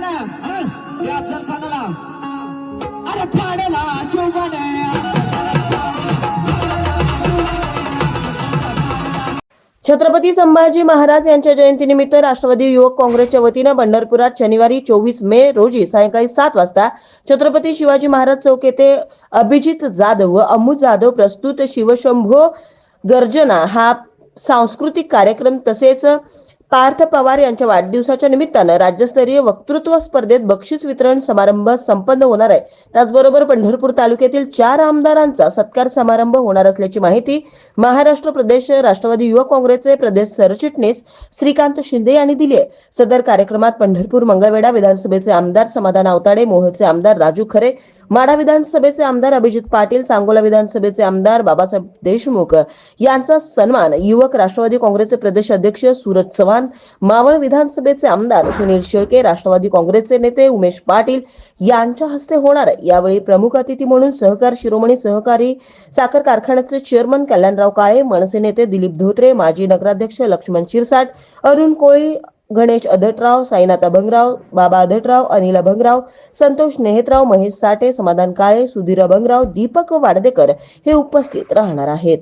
या अरे फाडला छत्रपती संभाजी महाराज यांच्या जयंतीनिमित्त राष्ट्रवादी युवक काँग्रेसच्या वतीनं पंढरपुरात शनिवारी चोवीस मे रोजी सायंकाळी सात वाजता छत्रपती शिवाजी महाराज चौक येथे अभिजित जाधव व अमू जाधव प्रस्तुत शिवशंभो गर्जना हा सांस्कृतिक कार्यक्रम तसेच पार्थ पवार यांच्या वाढदिवसाच्या निमित्तानं राज्यस्तरीय वक्तृत्व स्पर्धेत बक्षीस वितरण समारंभ संपन्न होणार आहे. त्याचबरोबर पंढरपूर तालुक्यातील चार आमदारांचा सत्कार समारंभ होणार असल्याची माहिती महाराष्ट्र प्रदेश राष्ट्रवादी युवक काँग्रेसचे प्रदेश सरचिटणीस श्रीकांत शिंदे यांनी दिली आहे. सदर कार्यक्रमात पंढरपूर मंगळवेढा विधानसभेचे आमदार समाधान आवताडे मोहचे आमदार राजू खरे माढा विधानसभेचे आमदार अभिजित पाटील सांगोला विधानसभेचे आमदार बाबासाहेब देशमुख यांचा सन्मान युवक राष्ट्रवादी काँग्रेसचे प्रदेश अध्यक्ष सूरज चव्हाण चव्हाण मावळ विधानसभेचे आमदार सुनील शेळके राष्ट्रवादी काँग्रेसचे नेते उमेश पाटील यांच्या हस्ते होणार आहे. यावेळी प्रमुख अतिथी म्हणून सहकार शिरोमणी सहकारी साखर कारखान्याचे चेअरमन कल्याणराव काळे मनसे नेते दिलीप धोत्रे माजी नगराध्यक्ष लक्ष्मण शिरसाट अरुण कोळी गणेश अधटराव साईनाथ अभंगराव बाबा अधटराव अनिल अभंगराव संतोष नेहतराव महेश साठे समाधान काळे सुधीर अभंगराव दीपक वाडदेकर हे उपस्थित राहणार आहेत.